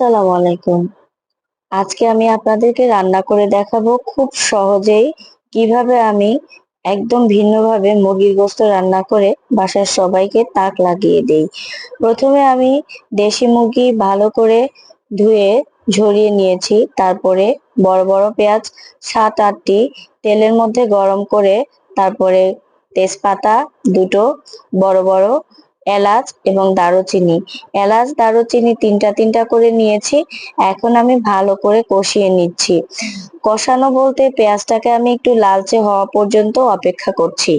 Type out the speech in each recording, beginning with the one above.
আসসালামু আলাইকুম। আজকে আমি আপনাদেরকে রান্না করে দেখাবো খুব সহজেই কীভাবে আমি একদম ভিন্নভাবে মুরগির গোস্ত রান্না করে বাসার সবাইকে তাক লাগিয়ে দেই। প্রথমে আমি দেশি মুরগি ভালো করে ধুয়ে ঝরিয়ে নিয়েছি, তারপরে বড় বড় পেঁয়াজ সাত আটটি তেলের মধ্যে গরম করে তারপরে তেজপাতা দুটো, বড় বড় এলাচ এবং দারুচিনি। এলাচ, দারুচিনি তিনটা তিনটা করে নিয়েছি। এখন আমি ভালো করে কষিয়ে নিচ্ছি। কষানো বলতে পেঁয়াজটাকে আমি একটু লালচে হওয়া পর্যন্ত অপেক্ষা করছি।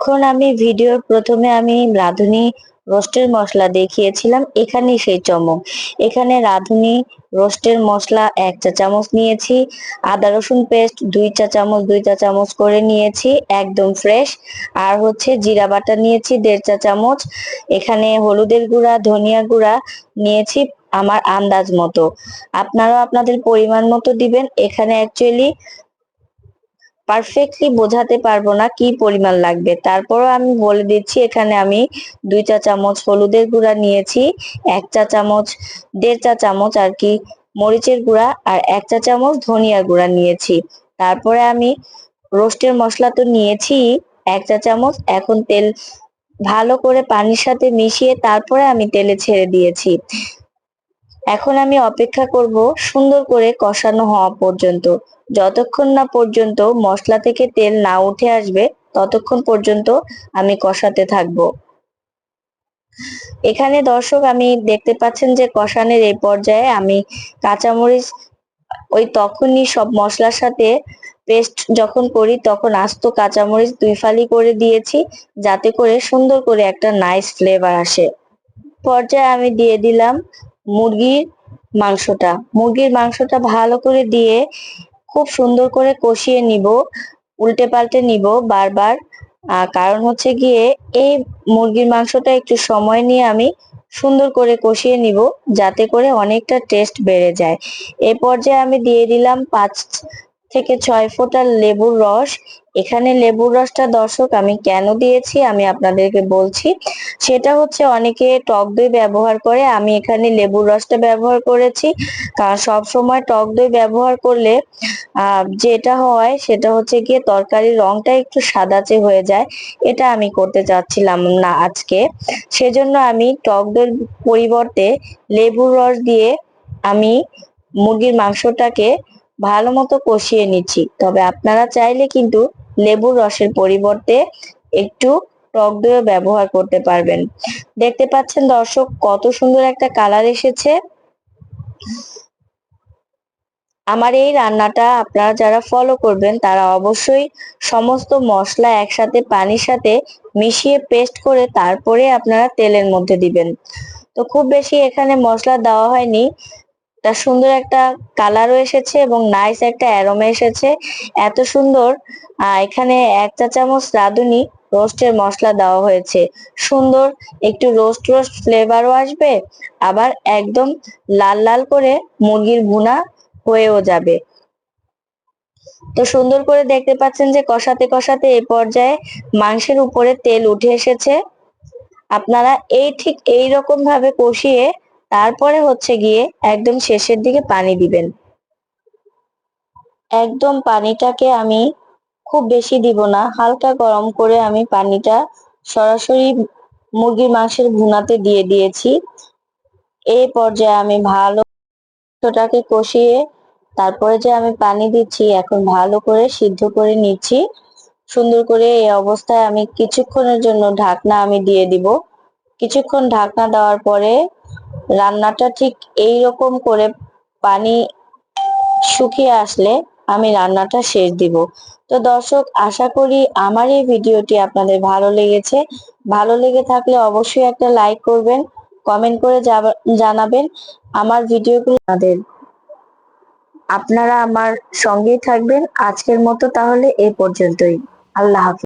এখন আমি ভিডিওর প্রথমে আমি রাঁধুনি রোস্টের মশলা দেখিয়েছিলাম, এখানেই সেই চমক। এখানে রাঁধুনি রোস্টের মশলা এক চা চামচ নিয়েছি, আদা রসুন পেস্ট দুই চা চামচ, দুই চা চামচ করে নিয়েছি, একদম ফ্রেশ। আর হচ্ছে জিরা বাটা নিয়েছি দেড় চা চামচ, এখানে হলুদের গুঁড়া, ধনিয়া গুঁড়া নিয়েছি আমার আন্দাজ মতো। আপনারাও আপনাদের পরিমাণ মতো দিবেন। এখানে অ্যাকচুয়ালি পারফেক্টলি বোঝাতে পারব না কি পরিমাণ লাগবে। তারপরও আমি বলে দিচ্ছি, এখানে আমি দুই চা চামচ হলুদের গুঁড়া নিয়েছি, এক চা চামচ, দেড় চা চামচ আর কি মরিচের গুঁড়া আর এক চা চামচ ধনিয়ার গুঁড়া নিয়েছি। তারপরে আমি রোস্টের মশলা তো নিয়েছি, এক চা চামচ এখন তেল ভালো করে পানির সাথে মিশিয়ে তারপরে আমি তেলে ছেড়ে দিয়েছি। এখন আমি অপেক্ষা করব সুন্দর করে কষানো হওয়া পর্যন্ত। যতক্ষণ না পর্যন্ত মশলা থেকে তেল না উঠে আসবে, ততক্ষণ পর্যন্ত আমি কষাতে থাকব। এখানে দর্শক, আমি দেখতে পাচ্ছেন যে কষানের এই পর্যায়ে আমি কাঁচামরিচ, ওই তখনই সব মশলার সাথে পেস্ট যখন করি, তখন আস্ত কাঁচামরিচ দুই ফালি করে দিয়েছি, যাতে করে সুন্দর করে একটা নাইস ফ্লেভার আসে। পর্যায়ে আমি দিয়ে দিলাম মুরগির মাংসটা। মুরগির মাংসটা ভালো করে দিয়ে খুব সুন্দর করে কষিয়ে নিব, উল্টে পাল্টে নিব বারবার। কারণ হচ্ছে গিয়ে এই মুরগির মাংসটা একটু সময় নিয়ে আমি সুন্দর করে কষিয়ে নিব, যাতে করে অনেকটা টেস্ট বেড়ে যায়। এই পর্যায়ে আমি দিয়ে দিলাম পাঁচ থেকে ছয় ফোঁটা লেবুর রস। এখানে লেবুর রসটা দর্শক আমি কেন দিয়েছি আমি আপনাদেরকে বলছি। সেটা হচ্ছে অনেকে টক দই ব্যবহার করে, আমি এখানে লেবুর রসটা ব্যবহার করেছি। কারণ সব সময় টক দই ব্যবহার করলে যেটা হয় সেটা হচ্ছে গিয়ে তরকারির রংটা একটু সাদাচে হয়ে যায়। এটা আমি করতে চাচ্ছিলাম না আজকে। সেজন্য আমি টক দইয়ের পরিবর্তে লেবুর রস দিয়ে আমি মুরগির মাংসটাকে ভালো মতো কষিয়ে নিচ্ছি। তবে আপনারা চাইলে কিন্তু লেবুর রসের পরিবর্তে একটু টক দইও ব্যবহার করতে পারবেন। দেখতে পাচ্ছেন দর্শক, কত সুন্দর একটা কালার এসেছে। আমার এই রান্নাটা আপনারা যারা ফলো করবেন, তারা অবশ্যই সমস্ত মশলা একসাথে পানির সাথে মিশিয়ে পেস্ট করে তারপরে আপনারা তেলের মধ্যে দিবেন। তো খুব বেশি এখানে মশলা দেওয়া হয়নি। তার সুন্দর একটা কালারও এসেছে এবং নাইস একটা অ্যারোমা এসেছে। এত সুন্দর এখানে এক চা চামচ রাঁধুনি রোস্টের মশলা দেওয়া হয়েছে। সুন্দর, একটু রোস্ট রোস্ট ফ্লেভারও আসবে, আবার একদম লাল লাল করে মুরগির ভুনা হয়েও যাবে। তো সুন্দর করে দেখতে পাচ্ছেন যে কষাতে কষাতে এই পর্যায়ে মাংসের উপরে তেল উঠে এসেছে। আপনারা এই ঠিক এই রকম ভাবে কষিয়ে তারপরে হচ্ছে গিয়ে একদম শেষের দিকে পানি দিবেন। একদম পানিটাকে আমি খুব বেশি দিব না, হালকা গরম করে আমি পানিটা সরাসরি মুরগির মাংসের ভুনাতে দিয়ে দিয়েছি। এই পর্যায়ে আমি ভালো কষিয়ে তারপরে যে আমি পানি দিচ্ছি, এখন ভালো করে সিদ্ধ করে নিচ্ছি। সুন্দর করে এই অবস্থায় আমি কিছুক্ষণের জন্য ঢাকনা আমি দিয়ে দিব। কিছুক্ষণ ঢাকনা দেওয়ার পরে রান্নাটা ঠিক এই রকম করে পানি শুকিয়ে আসলে আমি রান্নাটা শেষ দিব। তো দর্শক, আশা করি আমার এই ভিডিওটি আপনাদের ভালো লেগেছে। ভালো লেগে থাকলে অবশ্যই একটা লাইক করবেন, কমেন্ট করে জানাবেন। আমার ভিডিওগুলো আপনাদের, আপনারা আমার সঙ্গেই থাকবেন। আজকের মতো তাহলে এ পর্যন্তই। আল্লাহ হাফিজ।